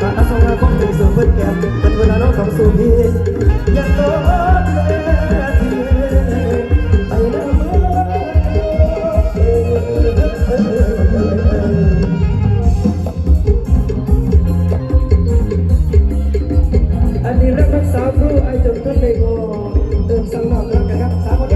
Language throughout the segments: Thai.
ปาสองเรงเป็นส่วเพื่อก้นเวลาน้องของสูงียังโตอันนี้รักสาวรู้ไอจนต้นไม่พอเติมสังหรณ์รักกันครับสาวคน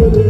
Thank you.